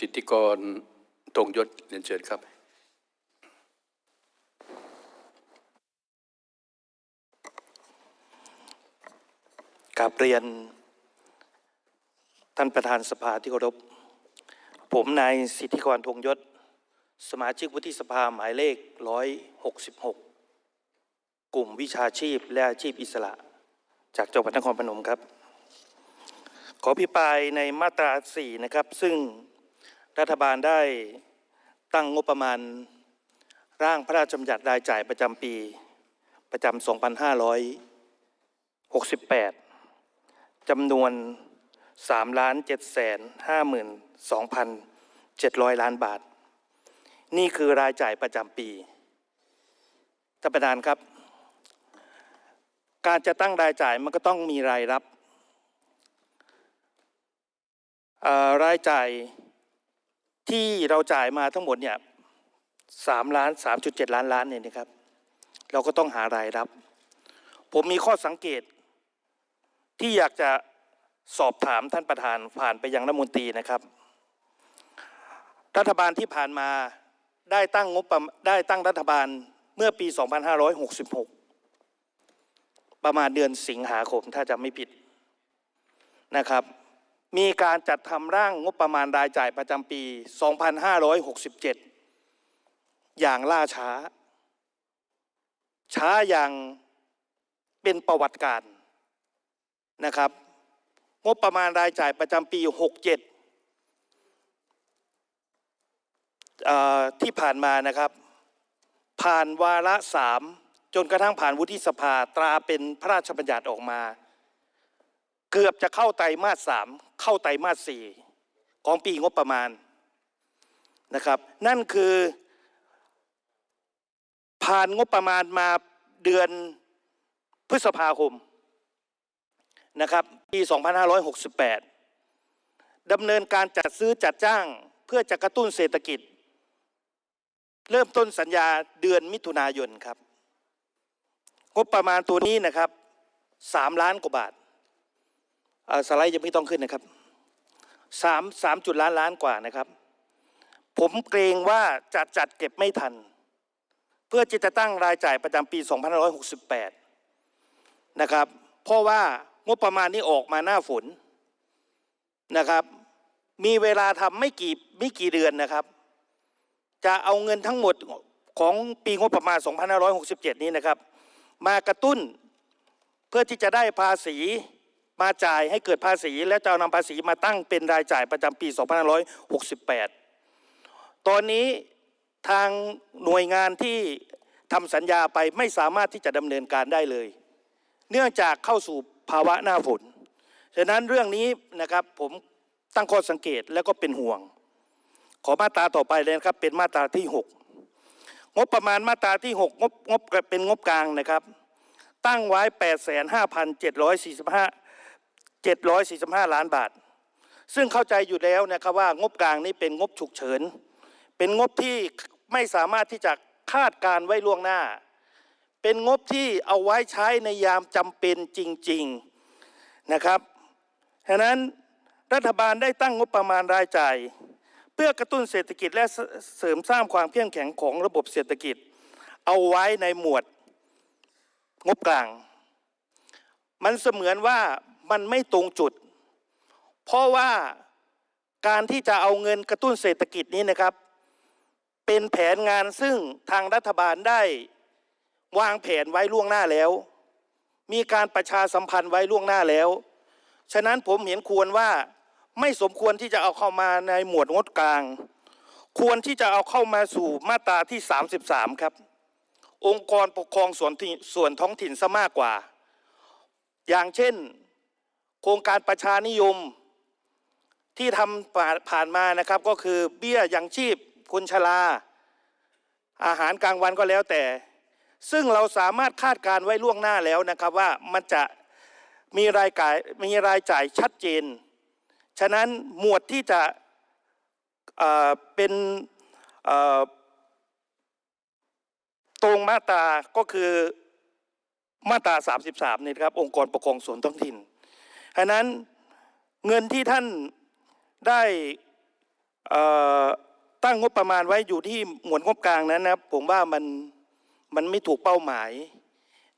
สิทธิกรธงยศเรียนเชิญครับกราบเรียน ท่านประธานสภาที่เคารพ ผมนายสิทธิกรธงยศ สมาชิกวุฒิสภาหมายเลข 166 กลุ่มวิชาชีพและอาชีพอิสระ จากจังหวัดนครพนมครับ ขอพิปรายในมาตรา 4 นะครับ ซึ่ง รัฐบาลได้ตั้งงบประมาณร่างพระราชบัญญัติรายจ่ายประจำปีประจำ 2568 จำนวน 3 ล้าน7 5 2 700 ล้านบาท นี่คือรายจ่ายประจำปีท่านประธานครับ การจะตั้งรายจ่ายมันก็ต้องมีรายรับรายจ่าย ที่เราจ่ายมาทั้งหมดเนี่ย3ล้าน3.7ล้านล้านเนี่ยนะครับ เราก็ต้องหารายรับ ผมมีข้อสังเกต ที่อยากจะสอบถามท่านประธานผ่านไปยังรัฐมนตรีนะครับ รัฐบาลที่ผ่านมาได้ตั้งงบประได้ตั้งรัฐบาลเมื่อปี 2566 ประมาณเดือนสิงหาคมถ้าจำไม่ผิดนะครับ มีการจัดทำร่างงบประมาณรายจ่ายประจำปี 2567 อย่างล่าช้า ช้าอย่างเป็นประวัติการนะครับ งบประมาณรายจ่ายประจำปี 67 ที่ผ่านมานะครับ ผ่านวาระสามจนกระทั่งผ่านวุฒิสภาตราเป็นพระราชบัญญัติออกมา เกือบจะเข้าไตรมาสสามเข้าไตรมาสสี่ของปีงบประมาณนะครับ นั่นคือ ผ่านงบประมาณมาเดือนพฤษภาคมนะครับปี 2568ดำเนินการจัดซื้อจัดจ้างเพื่อจะกระตุ้นเศรษฐกิจ เริ่มต้นสัญญาเดือนมิถุนายนครับ งบประมาณตัวนี้นะครับ 3 ล้านกว่าบาท สไลด์ยังไม่ต้องขึ้นนะครับ3 3จุดล้านล้านกว่านะครับ ผมเกรงว่าจะจัดเก็บไม่ทัน เพื่อจะตั้งรายจ่ายประจำปี2568 นะครับ เพราะว่างบประมาณนี้ออกมาหน้าฝนนะครับ มีเวลาทำไม่กี่ไม่กี่เดือนนะครับ จะเอาเงินทั้งหมดของปีงบประมาณ 2567 นี้นะครับ มากระตุ้นเพื่อที่จะได้ภาษี มาจ่ายให้เกิดภาษี และจะเอานำภาษีมาตั้งเป็นรายจ่ายประจำปี 2568 ตอนนี้ทางหน่วยงานที่ทำสัญญาไปไม่สามารถที่จะดำเนินการได้เลย เนื่องจากเข้าสู่ภาวะหน้าฝนฉะนั้นเรื่องนี้นะครับผมตั้งข้อสังเกตแล้วก็เป็นห่วง ขอมาตราต่อไปเลยนะครับเป็นมาตราที่ 6 งบประมาณมาตราที่ 6 งบงบเป็นงบกลางนะครับ ตั้งไว้ 8 5 7 4 5 745 ล้านบาท ซึ่งเข้าใจอยู่แล้วนะครับว่างบกลางนี้เป็นงบฉุกเฉิน เป็นงบที่ไม่สามารถที่จะคาดการไว้ล่วงหน้า เป็นงบที่เอาไว้ใช้ในยามจำเป็นจริงๆนะครับฉะนั้นรัฐบาลได้ตั้งงบประมาณรายจ่าย เพื่อกระตุ้นเศรษฐกิจและเสริมสร้างความเข้มแข็งของระบบเศรษฐกิจ เอาไว้ในหมวดงบกลาง มันเสมือนว่า มันไม่ตรงจุด เพราะว่าการที่จะเอาเงินกระตุ้นเศรษฐกิจนี้นะครับ เป็นแผนงานซึ่งทางรัฐบาลได้วางแผนไว้ล่วงหน้าแล้ว มีการประชาสัมพันธ์ไว้ล่วงหน้าแล้ว ฉะนั้นผมเห็นควรว่าไม่สมควรที่จะเอาเข้ามาในหมวดงดกลาง ควรที่จะเอาเข้ามาสู่มาตราที่ 33 ครับ องค์กรปกครองส่วนส่วนท้องถิ่นซะมากกว่า อย่างเช่น ครงการประชานิยมที่ทำผ่านมานะครับก็คือเบี้ยยังชีพคนชราอาหารกลางวันก็แล้วแต่ ซึ่งเราสามารถคาดการณ์ไว้ล่วงหน้าแล้วนะครับว่ามันจะมีรายจ่ายมีรายจ่ายชัดเจน ฉะนั้นหมวดที่จะเเป็นตรงมาตราก็คือมาตรา 33นี่ครับองค์กรปกครองส่วนท้องถิ่น ฉะนั้นเงินที่ท่านได้ตั้งงบประมาณไว้อยู่ที่หมวดงบกลางนั้นนะครับผมว่ามันมันไม่ถูกเป้าหมาย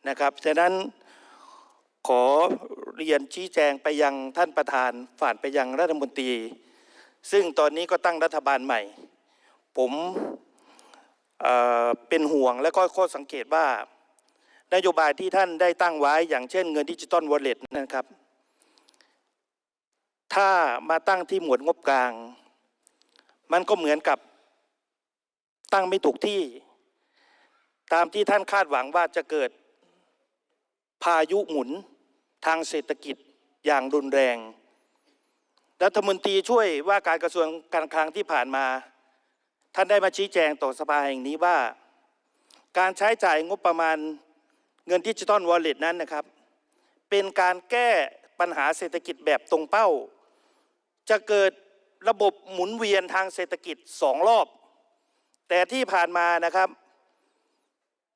นะครับฉะนั้นขอเรียนชี้แจงไปยังท่านประธานฝ่านไปยังรัฐมนตรี ซึ่งตอนนี้ก็ตั้งรัฐบาลใหม่ ผมเเป็นห่วงและก็ข้อสังเกตว่านโยบายที่ท่านได้ตั้งไว้อย่างเช่นเงินดิจิตอลวอลเล็ตนะครับ ถ้ามาตั้งที่หมวดงบกลาง มันก็เหมือนกับตั้งไม่ถูกที่ ตามที่ท่านคาดหวังว่าจะเกิด พายุหมุนทางเศรษฐกิจอย่างรุนแรง รัฐมนตรีช่วยว่าการกระทรวงการคลังที่ผ่านมา ท่านได้มาชี้แจงต่อสภาแห่งนี้ว่า การใช้จ่ายงบประมาณเงินดิจิตอลวอลเล็ตนั้นนะครับ เป็นการแก้ปัญหาเศรษฐกิจแบบตรงเป้า จะเกิดระบบหมุนเวียนทางเศรษฐกิจสองรอบ แต่ที่ผ่านมานะครับ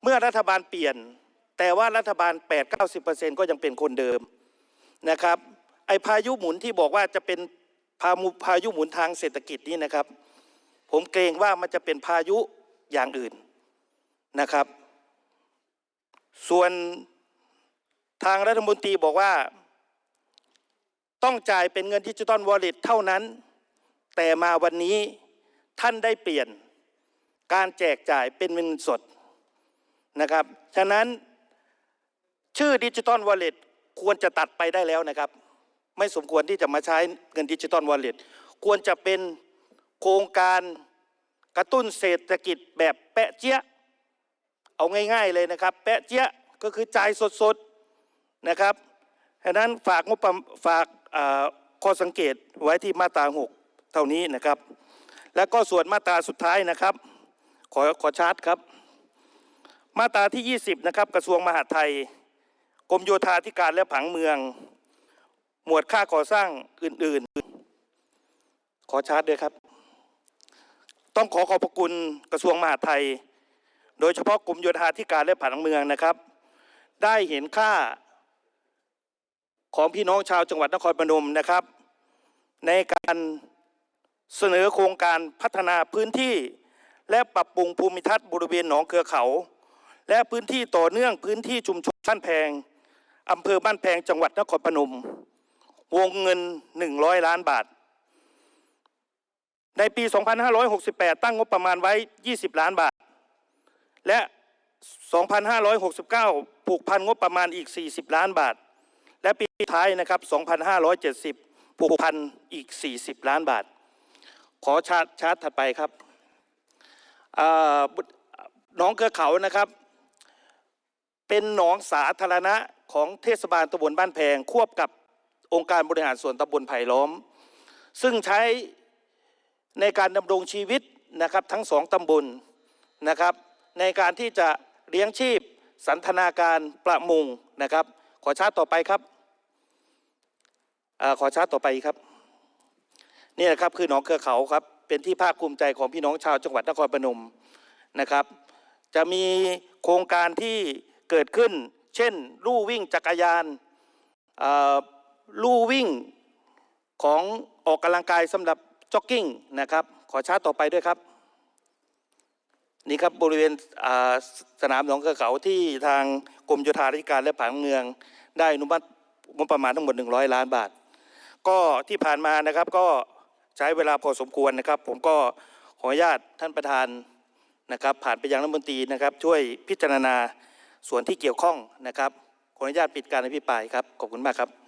เมื่อรัฐบาลเปลี่ยน แต่ว่ารัฐบาล 8-90%ก็ยังเป็นคนเดิมนะครับ ไอพายุหมุนที่บอกว่าจะเป็นพาพายุหมุนทางเศรษฐกิจนี้นะครับ ผมเกรงว่ามันจะเป็นพายุอย่างอื่นนะครับ ส่วนทางรัฐมนตรีบอกว่า ต้องจ่ายเป็นเงินดิจิตอลวอลเล็ตเท่านั้น แต่มาวันนี้ท่านได้เปลี่ยนการแจกจ่ายเป็นเงินสดนะครับ ฉะนั้นชื่อดิจิตอลวอลเล็ตควรจะตัดไปได้แล้วนะครับ ไม่สมควรที่จะมาใช้เงินดิจิตอลวอลเล็ตควรจะเป็นโครงการกระตุ้นเศรษฐกิจแบบแปะเจี๊ยะเอาง่าย ๆเลยนะครับ แปะเจี๊ยะก็คือจ่ายสดๆนะครับ ฉะนั้นฝากงบฝากข้อสังเกตไว้ที่มาตราหกเท่านี้นะครับ แล้วก็ส่วนมาตราสุดท้ายนะครับ ขอขอชาร์จครับ มาตราที่ 20 นะครับ กระทรวงมหาดไทย กรมโยธาธิการและผังเมือง หมวดค่าก่อสร้างอื่น ๆ ขอชาร์จด้วยครับ ต้องขอขอบพระคุณกระทรวงมหาดไทย โดยเฉพาะกรมโยธาธิการและผังเมืองนะครับ ได้เห็นค่า ของพี่น้องชาวจังหวัดนครพนมนะครับ ในการเสนอโครงการพัฒนาพื้นที่และปรับปรุงภูมิทัศน์บริเวณหนองเครือเขา และพื้นที่ต่อเนื่องพื้นที่ชุมชนบ้านแพงอำเภอบ้านแพงจังหวัดนครพนม วงเงิน 100 ล้านบาท ในปี 2568 ตั้งงบประมาณไว้ 20 ล้านบาท และ 2,569 ผูกพันงบประมาณอีก 40 ล้านบาท ท้ายนะครับ 2,570ผูกพันอีก 40 ล้านบาท ขอชาร์ตชาร์ตถัดไปครับอ่าหนองเครือเขานะครับ เป็นหนองสาธารณะของเทศบาลตำบลบ้านแพง ควบกับองค์การบริหารส่วนตำบลไผ่ล้อม ซึ่งใช้ในการดำรงชีวิตนะครับทั้งสองตำบลนะครับ ในการที่จะเลี้ยงชีพสันทนาการประมงนะครับ ขอชาร์ตต่อไปครับ ขอชาร์ตต่อไปครับนี่นะครับคือหนองเครือเขาครับเป็นที่ภาคภูมิใจของพี่น้องชาวจังหวัดนครพนมนะครับ จะมีโครงการที่เกิดขึ้น เช่นลู่วิ่งจักรยานลู่วิ่งของออกกำลังกายสำหรับจ็อกกิ้งนะครับขอชาร์ตต่อไปด้วยครับนี่ครับบริเวณสนามหนองเครือเขาที่ทางกรมโยธาธิการและผังเมือง ได้อนุมัติงบประมาณทั้งหมด 100 ล้านบาท ก็ที่ผ่านมานะครับก็ใช้เวลาพอสมควรนะครับ ผมก็ขออนุญาตท่านประธานนะครับ ผ่านไปยังรัฐมนตรีนะครับ ช่วยพิจารณาส่วนที่เกี่ยวข้องนะครับขออนุญาตปิดการอภิปรายครับขอบคุณมากครับ